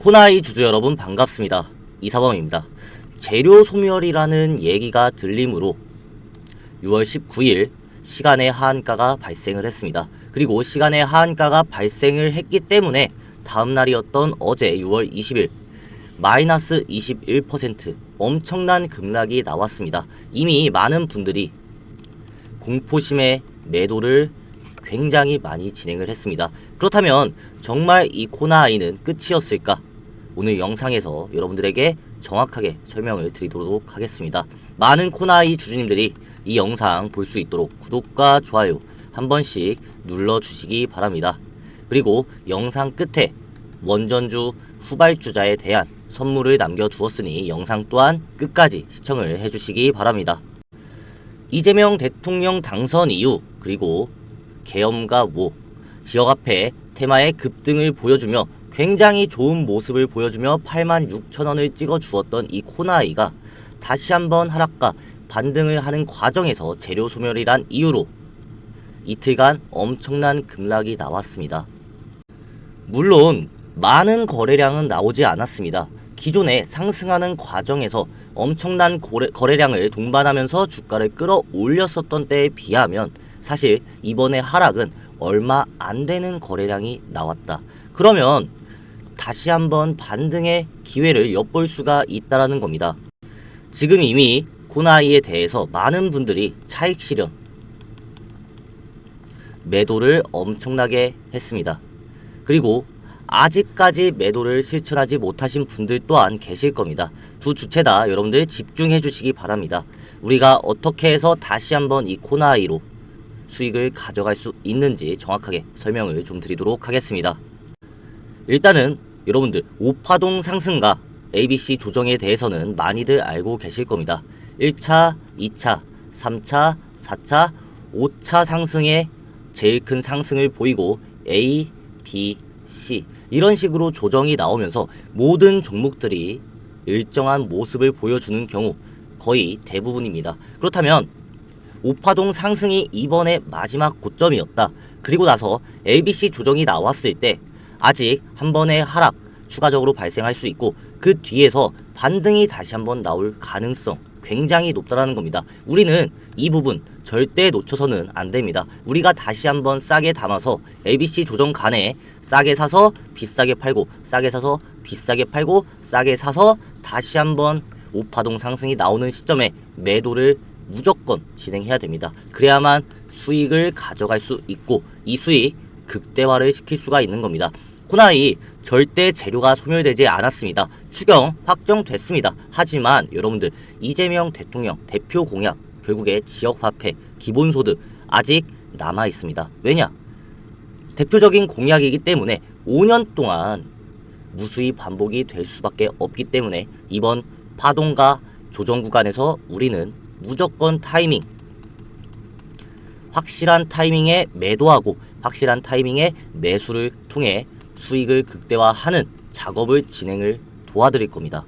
코나이 주주 여러분 반갑습니다. 이사범입니다. 재료 소멸이라는 얘기가 들리므로 6월 19일 시간의 하한가가 발생을 했습니다. 그리고 시간의 하한가가 발생을 했기 때문에 다음 날이었던 어제 6월 20일 마이너스 21% 엄청난 급락이 나왔습니다. 이미 많은 분들이 공포심의 매도를 굉장히 많이 진행을 했습니다. 그렇다면 정말 이 코나아이는 끝이었을까? 오늘 영상에서 여러분들에게 정확하게 설명을 드리도록 하겠습니다. 많은 코나아이 주주님들이 이 영상 볼 수 있도록 구독과 좋아요 한 번씩 눌러주시기 바랍니다. 그리고 영상 끝에 원전주 후발주자에 대한 선물을 남겨두었으니 영상 또한 끝까지 시청을 해주시기 바랍니다. 이재명 대통령 당선 이후 그리고 계엄과 모 지역 앞에 테마의 급등을 보여주며 굉장히 좋은 모습을 보여주며 8만 6천 원을 찍어 주었던 이 코나이가 다시 한번 하락과 반등을 하는 과정에서 재료 소멸이란 이유로 이틀간 엄청난 급락이 나왔습니다. 물론 많은 거래량은 나오지 않았습니다. 기존에 상승하는 과정에서 엄청난 거래, 거래량을 동반하면서 주가를 끌어올렸었던 때에 비하면 사실 이번에 하락은 얼마 안 되는 거래량이 나왔다. 그러면 다시 한번 반등의 기회를 엿볼 수가 있다라는 겁니다. 지금 이미 코나이에 대해서 많은 분들이 차익 실현 매도를 엄청나게 했습니다. 그리고 아직까지 매도를 실천하지 못하신 분들 또한 계실 겁니다. 두 주체 다 여러분들 집중해 주시기 바랍니다. 우리가 어떻게 해서 다시 한번 이 코나이로 수익을 가져갈 수 있는지 정확하게 설명을 좀 드리도록 하겠습니다. 일단은 여러분들 오파동 상승과 ABC 조정에 대해서는 많이들 알고 계실 겁니다. 1차, 2차, 3차, 4차, 5차 상승에 제일 큰 상승을 보이고 A, B, C 이런 식으로 조정이 나오면서 모든 종목들이 일정한 모습을 보여주는 경우 거의 대부분입니다. 그렇다면 오파동 상승이 이번에 마지막 고점이었다. 그리고 나서 ABC 조정이 나왔을 때 아직 한 번의 하락 추가적으로 발생할 수 있고 그 뒤에서 반등이 다시 한번 나올 가능성 굉장히 높다라는 겁니다. 우리는 이 부분 절대 놓쳐서는 안 됩니다. 우리가 다시 한번 싸게 담아서 ABC 조정 간에 싸게 사서 비싸게 팔고 싸게 사서 비싸게 팔고 싸게 사서 다시 한번 오파동 상승이 나오는 시점에 매도를 무조건 진행해야 됩니다. 그래야만 수익을 가져갈 수 있고 이 수익 극대화를 시킬 수가 있는 겁니다. 코나이 절대 재료가 소멸되지 않았습니다. 추경 확정됐습니다. 하지만 여러분들 이재명 대통령 대표 공약 결국에 지역화폐 기본소득 아직 남아 있습니다. 왜냐? 대표적인 공약이기 때문에 5년 동안 무수히 반복이 될 수밖에 없기 때문에 이번 파동과 조정 구간에서 우리는 무조건 타이밍 확실한 타이밍에 매도하고 확실한 타이밍에 매수를 통해 수익을 극대화하는 작업을 진행을 도와드릴 겁니다.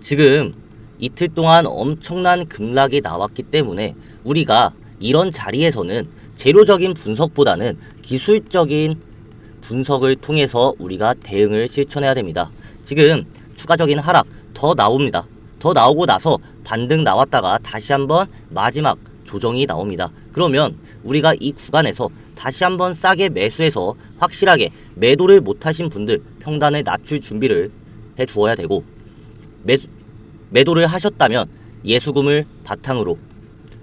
지금 이틀 동안 엄청난 급락이 나왔기 때문에 우리가 이런 자리에서는 재료적인 분석보다는 기술적인 분석을 통해서 우리가 대응을 실천해야 됩니다. 지금 추가적인 하락 더 나옵니다. 더 나오고 나서 반등 나왔다가 다시 한번 마지막 조정이 나옵니다. 그러면 우리가 이 구간에서 다시 한번 싸게 매수해서 확실하게 매도를 못하신 분들 평단을 낮출 준비를 해 주어야 되고 매수, 매도를 하셨다면 예수금을 바탕으로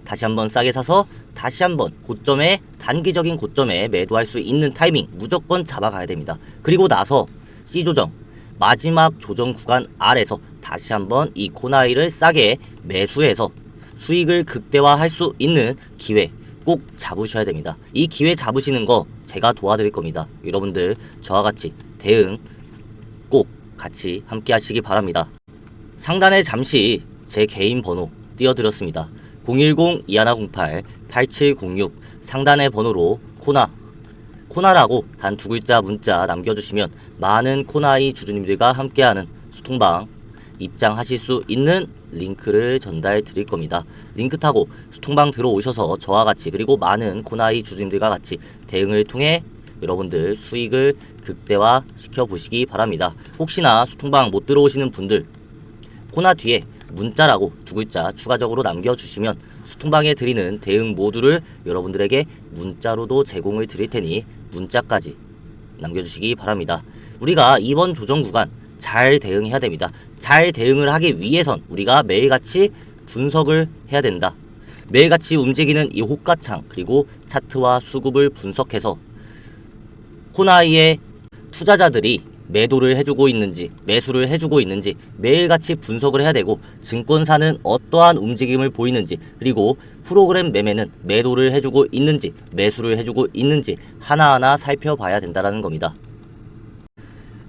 다시 한번 싸게 사서 다시 한번 고점에 단기적인 고점에 매도할 수 있는 타이밍 무조건 잡아가야 됩니다. 그리고 나서 C 조정 마지막 조정 구간 아래서 다시 한번 이 코나이를 싸게 매수해서 수익을 극대화할 수 있는 기회 꼭 잡으셔야 됩니다. 이 기회 잡으시는 거 제가 도와드릴 겁니다. 여러분들 저와 같이 대응 꼭 같이 함께 하시기 바랍니다. 상단에 잠시 제 개인 번호 띄워드렸습니다. 010-2108-8706 상단의 번호로 코나 코나라고 단 두 글자 문자 남겨주시면 많은 코나이 주주님들과 함께하는 소통방 입장하실 수 있는 링크를 전달 드릴 겁니다. 링크 타고 소통방 들어오셔서 저와 같이 그리고 많은 코나이 주주님들과 같이 대응을 통해 여러분들 수익을 극대화 시켜 보시기 바랍니다. 혹시나 소통방 못 들어오시는 분들 코나 뒤에 문자라고 두 글자 추가적으로 남겨주시면 소통방에 드리는 대응 모두를 여러분들에게 문자로도 제공을 드릴 테니 문자까지 남겨주시기 바랍니다. 우리가 이번 조정 구간 잘 대응해야 됩니다. 잘 대응을 하기 위해선 우리가 매일같이 분석을 해야 된다. 매일같이 움직이는 이 호가창 그리고 차트와 수급을 분석해서 호나이의 투자자들이 매도를 해주고 있는지 매수를 해주고 있는지 매일같이 분석을 해야 되고 증권사는 어떠한 움직임을 보이는지 그리고 프로그램 매매는 매도를 해주고 있는지 매수를 해주고 있는지 하나하나 살펴봐야 된다는 겁니다.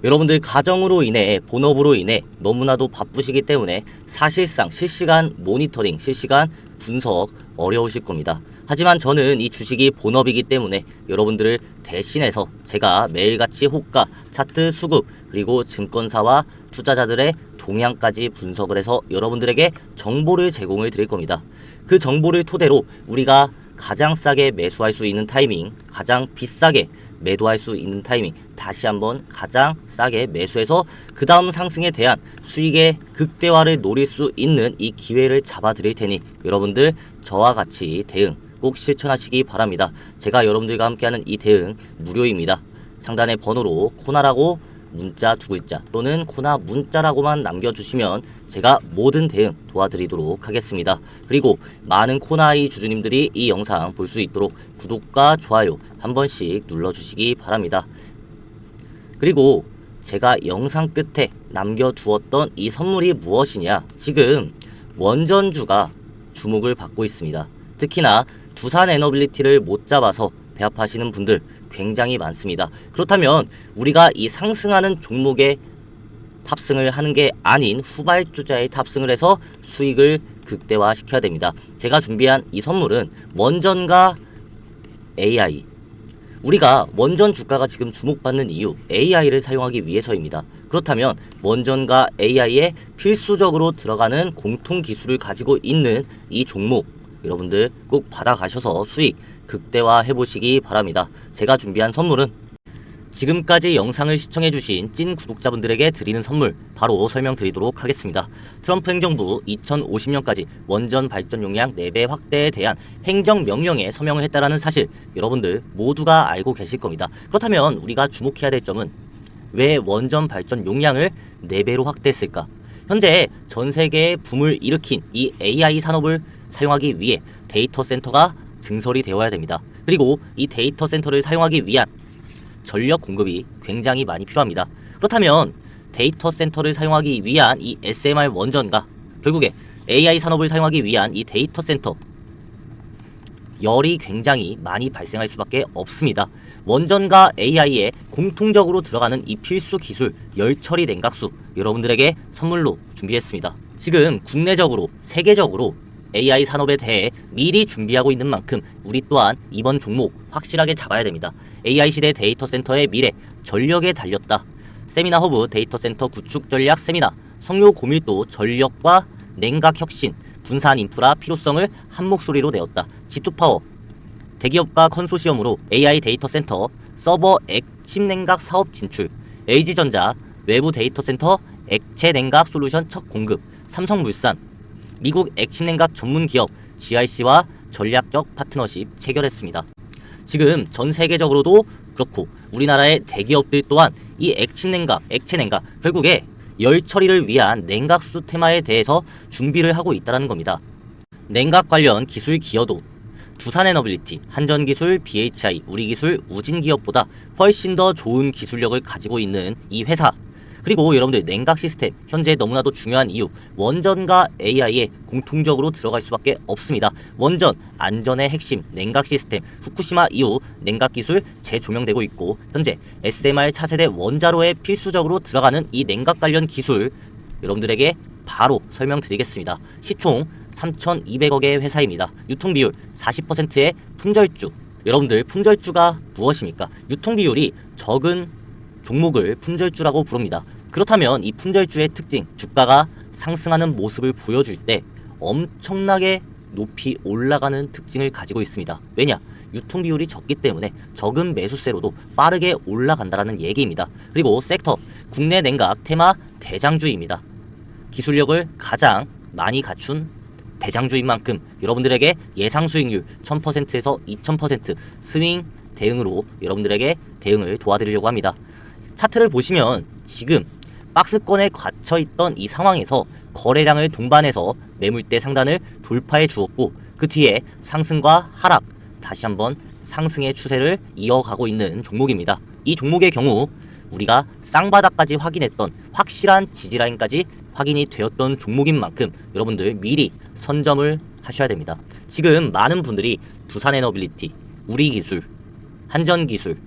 여러분들 가정으로 인해 본업으로 인해 너무나도 바쁘시기 때문에 사실상 실시간 모니터링, 실시간 분석 어려우실 겁니다. 하지만 저는 이 주식이 본업이기 때문에 여러분들을 대신해서 제가 매일같이 호가, 차트 수급, 그리고 증권사와 투자자들의 동향까지 분석을 해서 여러분들에게 정보를 제공을 드릴 겁니다. 그 정보를 토대로 우리가 가장 싸게 매수할 수 있는 타이밍, 가장 비싸게 매도할 수 있는 타이밍, 다시 한번 가장 싸게 매수해서 그 다음 상승에 대한 수익의 극대화를 노릴 수 있는 이 기회를 잡아 드릴 테니 여러분들 저와 같이 대응 꼭 실천하시기 바랍니다. 제가 여러분들과 함께하는 이 대응 무료입니다. 상단의 번호로 코나라고 문자 두 글자 또는 코나 문자라고만 남겨주시면 제가 모든 대응 도와드리도록 하겠습니다. 그리고 많은 코나이 주주님들이 이 영상 볼 수 있도록 구독과 좋아요 한 번씩 눌러주시기 바랍니다. 그리고 제가 영상 끝에 남겨두었던 이 선물이 무엇이냐 지금 원전주가 주목을 받고 있습니다. 특히나 두산 에너빌리티를 못 잡아서 배합하시는 분들 굉장히 많습니다. 그렇다면 우리가 이 상승하는 종목에 탑승을 하는 게 아닌 후발주자에 탑승을 해서 수익을 극대화 시켜야 됩니다. 제가 준비한 이 선물은 원전과 AI 우리가 원전 주가가 지금 주목받는 이유 AI를 사용하기 위해서입니다. 그렇다면 원전과 AI에 필수적으로 들어가는 공통 기술을 가지고 있는 이 종목 여러분들 꼭 받아가셔서 수익 극대화 해 보시기 바랍니다. 제가 준비한 선물은 지금까지 영상을 시청해주신 찐 구독자분들에게 드리는 선물 바로 설명드리도록 하겠습니다. 트럼프 행정부 2050년까지 원전 발전 용량 4배 확대에 대한 행정명령에 서명을 했다라는 사실 여러분들 모두가 알고 계실 겁니다. 그렇다면 우리가 주목해야 될 점은 왜 원전 발전 용량을 4배로 확대했을까? 현재 전 세계에 붐을 일으킨 이 AI 산업을 사용하기 위해 데이터 센터가 증설이 되어야 됩니다. 그리고 이 데이터 센터를 사용하기 위한 전력 공급이 굉장히 많이 필요합니다. 그렇다면 데이터 센터를 사용하기 위한 이 SMR 원전과 결국에 AI 산업을 사용하기 위한 이 데이터 센터 열이 굉장히 많이 발생할 수밖에 없습니다. 원전과 AI에 공통적으로 들어가는 이 필수 기술 열 처리 냉각수 여러분들에게 선물로 준비했습니다. 지금 국내적으로 세계적으로 AI 산업에 대해 미리 준비하고 있는 만큼 우리 또한 이번 종목 확실하게 잡아야 됩니다. AI 시대 데이터 센터의 미래 전력에 달렸다. 세미나 허브 데이터 센터 구축 전략 세미나 성료 고밀도 전력과 냉각 혁신 분산 인프라 필요성을 한 목소리로 내었다. G2파워 대기업과 컨소시엄으로 AI 데이터 센터 서버 액침 냉각 사업 진출 LG전자 외부 데이터 센터 액체 냉각 솔루션 첫 공급 삼성물산 미국 액침 냉각 전문 기업 GRC와 전략적 파트너십 체결했습니다. 지금 전 세계적으로도 그렇고 우리나라의 대기업들 또한 이 액침 냉각, 액체 냉각 결국에 열 처리를 위한 냉각수 테마에 대해서 준비를 하고 있다는 겁니다. 냉각 관련 기술 기여도 두산에너빌리티, 한전기술, BHI, 우리기술, 우진기업보다 훨씬 더 좋은 기술력을 가지고 있는 이 회사 그리고 여러분들 냉각 시스템 현재 너무나도 중요한 이유 원전과 AI에 공통적으로 들어갈 수밖에 없습니다. 원전 안전의 핵심 냉각 시스템 후쿠시마 이후 냉각 기술 재조명되고 있고 현재 SMR 차세대 원자로에 필수적으로 들어가는 이 냉각 관련 기술 여러분들에게 바로 설명드리겠습니다. 시총 3,200억의 회사입니다. 유통 비율 40%의 품절주. 여러분들 품절주가 무엇입니까? 유통 비율이 적은 종목을 품절주라고 부릅니다. 그렇다면 이 품절주의 특징, 주가가 상승하는 모습을 보여줄 때 엄청나게 높이 올라가는 특징을 가지고 있습니다. 왜냐? 유통 비율이 적기 때문에 적은 매수세로도 빠르게 올라간다라는 얘기입니다. 그리고 섹터 국내 냉각 테마 대장주입니다. 기술력을 가장 많이 갖춘 대장주인 만큼 여러분들에게 예상 수익률 1000%에서 2000% 스윙 대응으로 여러분들에게 대응을 도와드리려고 합니다. 차트를 보시면 지금 박스권에 갇혀 있던 이 상황에서 거래량을 동반해서 매물대 상단을 돌파해 주었고 그 뒤에 상승과 하락 다시 한번 상승의 추세를 이어가고 있는 종목입니다. 이 종목의 경우 우리가 쌍바닥까지 확인했던 확실한 지지라인까지 확인이 되었던 종목인 만큼 여러분들 미리 선점을 하셔야 됩니다. 지금 많은 분들이 두산에너빌리티, 우리기술, 한전기술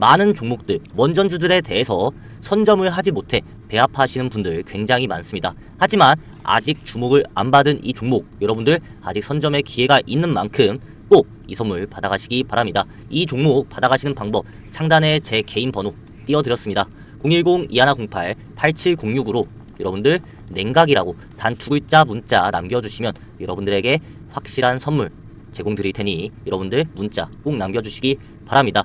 많은 종목들, 원전주들에 대해서 선점을 하지 못해 배합하시는 분들 굉장히 많습니다. 하지만 아직 주목을 안 받은 이 종목 여러분들 아직 선점의 기회가 있는 만큼 꼭 이 선물 받아가시기 바랍니다. 이 종목 받아가시는 방법 상단에 제 개인 번호 띄워드렸습니다. 010-2108-8706으로 여러분들 냉각이라고 단 두 글자 문자 남겨주시면 여러분들에게 확실한 선물 제공드릴 테니 여러분들 문자 꼭 남겨주시기 바랍니다.